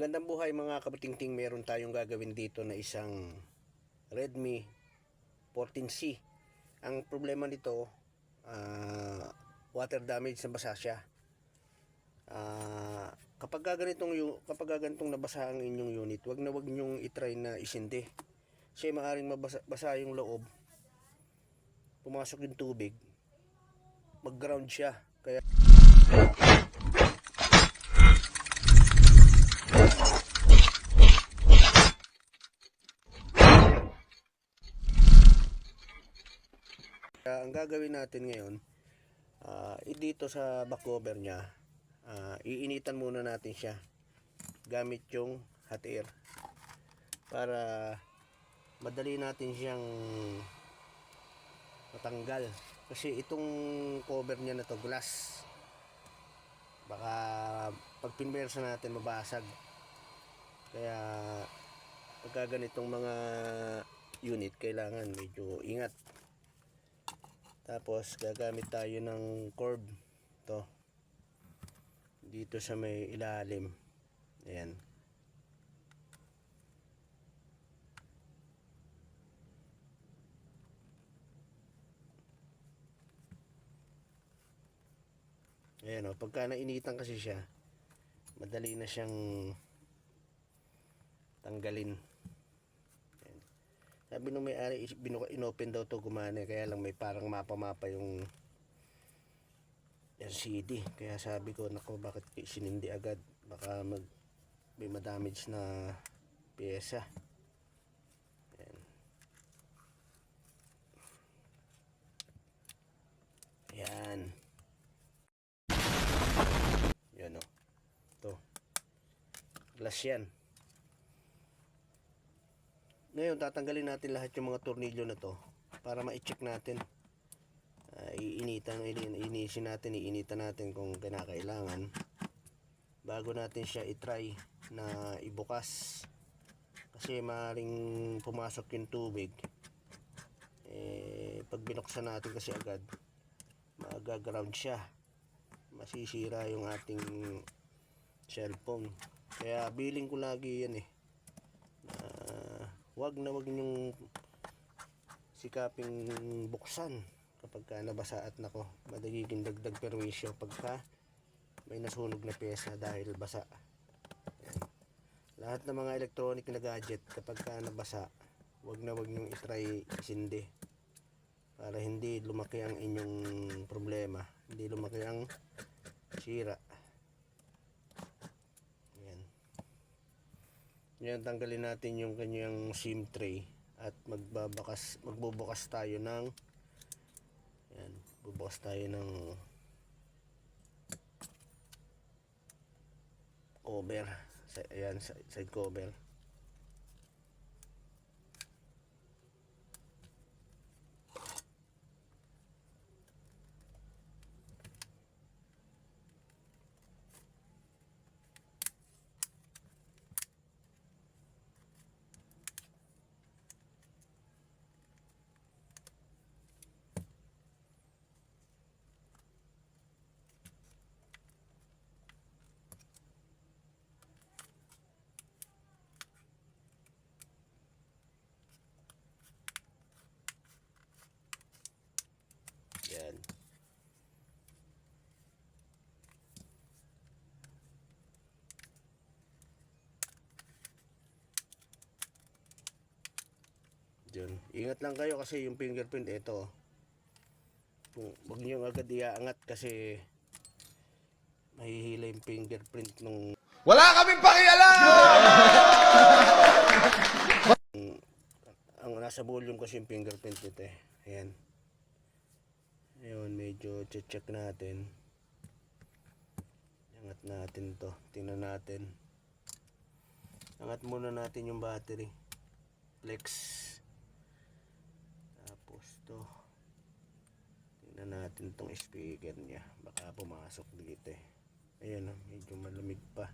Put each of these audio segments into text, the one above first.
Magandang buhay mga kabatingting, meron tayong gagawin dito na isang Redmi 14C. Ang problema nito, ah, water damage na basa siya. Ah, kapag ganitong kapag ganitong nabasa ang inyong unit, wag na wag ninyong i-try na isindi. Kasi maaring mabasa basa yung loob. Pumasok yung tubig, mag-ground siya. Kaya Kaya ang gagawin natin ngayon, ah, i- dito sa back cover niya, ah, iinitan muna natin siya gamit yung hot air para madali natin siyang matanggal. Kasi itong cover niya na to glass. Baka pag pinwersa natin mabasag. Kaya pagka ganitong mga unit kailangan medyo ingat tapos gagamit tayo ng cord to dito sa may ilalim. Ayan. Ayan o, pagka nainitan kasi siya, madali na siyang tanggalin. Sabi nung may-ari, inopen daw to gumana, kaya lang may parang mapa-mapa yung LCD. Kaya sabi ko, nako bakit sinindi agad? Baka mag, may madamage na pyesa. Ayan. Ayan. Yan o. To. Glass yan. Ngayon, tatanggalin natin lahat yung mga tornilyo na to para ma-check natin. Ah, iinitan, ini- inisin natin, iinitan natin kung kinakailangan bago natin siya i-try na ibukas. Kasi maring pumasok yung tubig. Eh, pag binuksan natin kasi agad, magaground siya. Masisira yung ating cellphone. Kaya billing ko lagi yan eh. Wag na wag niyong sikaping buksan kapag ka nabasa at nako madagiging dagdag perwisyo pagka may nasunog na pyesa dahil basa Yan. lahat ng mga electronic na gadget kapag ka nabasa wag na wag niyong itry isindi para hindi lumaki ang inyong problema hindi lumaki ang sira yan yan tanggalin natin yung kanyang SIM tray at magbabakas magbubukas tayo ng yan bubukas tayo ng cover. Ayan side cover Diyan. Ingat lang kayo kasi yung fingerprint ito. Kung wag niyo agad iaangat kasi mahihila yung fingerprint nung Wala kaming pakialam! ang nasa volume kasi yung fingerprint nito eh. Ayan. Ayun, medyo check natin. Angat natin to. Tingnan natin. Angat muna natin yung battery. Flex. Tapos to. Tingnan natin tong speaker niya. Baka pumasok dito eh. Ayun, oh, medyo malamig pa.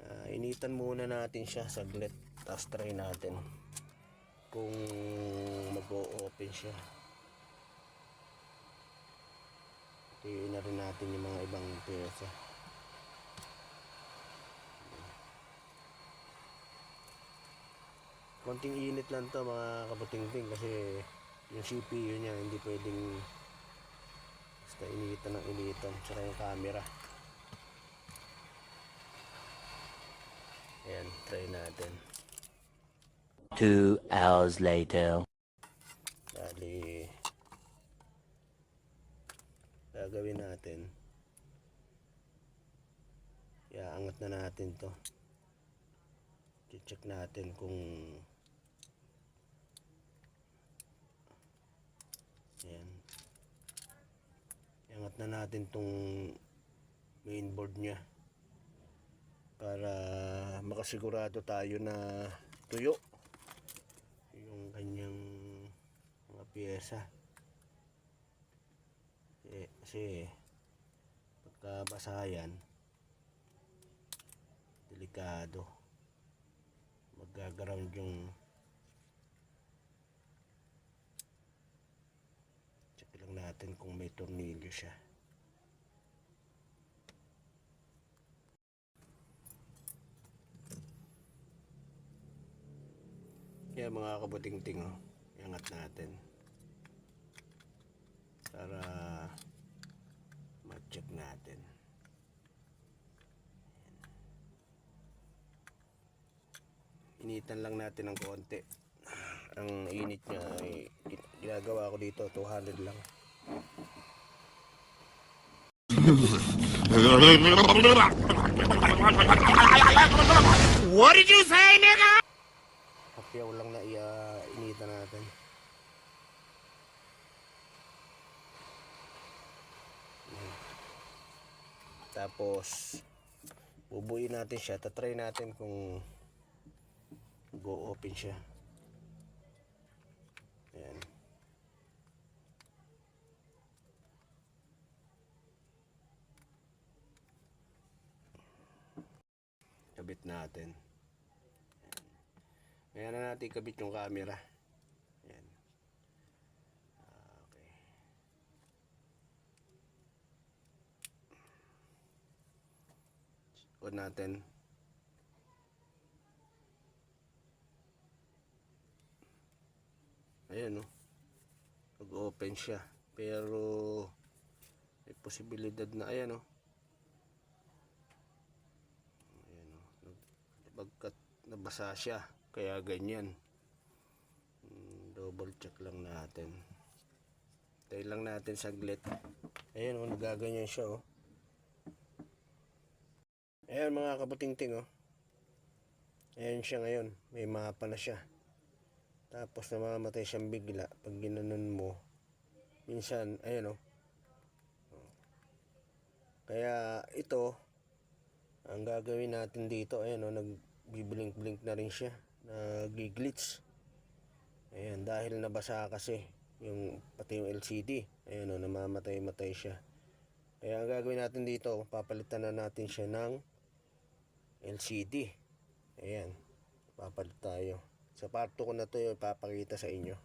Ah, initan muna natin siya saglit. Tapos try natin kung mag-o-open siya. Tingnan na rin natin yung mga ibang pyesa. konting init lang to mga kabuting-ting kasi yung CPU niya hindi pwedeng basta initan ng initan tsaka yung camera. Ayan try natin. Two hours later. bali gagawin natin. Iaangat na natin to. Check natin kung ayan iangat na natin tong mainboard nya para makasigurado tayo na tuyo yung kanyang mga pyesa kasi, kasi pagka basa yan delikado. Magaground yung check lang natin kung may tornilyo siya. Kaya mga kabuting-ting oh, iangat natin. Para ma-check natin. Initan lang natin ng konti. Ang init niya ay ginagawa ko dito 200 lang What did you say, nigga? hapyaw lang na iya initan natin. Tapos bubuin natin siya. Tatry natin kung go open siya natin Ayan na natin kabit yung camera. Ayan. Ah, Okay. On natin. Ayan no. Nag-open siya. Pero may posibilidad na ayan no. Ayan Nabasa siya. Kaya ganyan. Mm, Double check lang natin. Tayo lang natin saglit. Ayan oh, nagaganyan siya oh. Ayan mga kabuting-ting oh. Ayan siya ngayon. May mapa na siya. Tapos namamatay siyang bigla pag ginanon mo. Minsan, ayan oh. Kaya ito, ang gagawin natin dito, ayan oh, nagbiblink-blink na rin siya. Nag-glitch. Ayan, dahil nabasa kasi yung pati yung LCD. Ayan oh, namamatay-matay siya. Kaya ang gagawin natin dito, papalitan na natin siya ng LCD. Ayan, papalit tayo. Sa part 2 ko na to yung ipapakita sa inyo.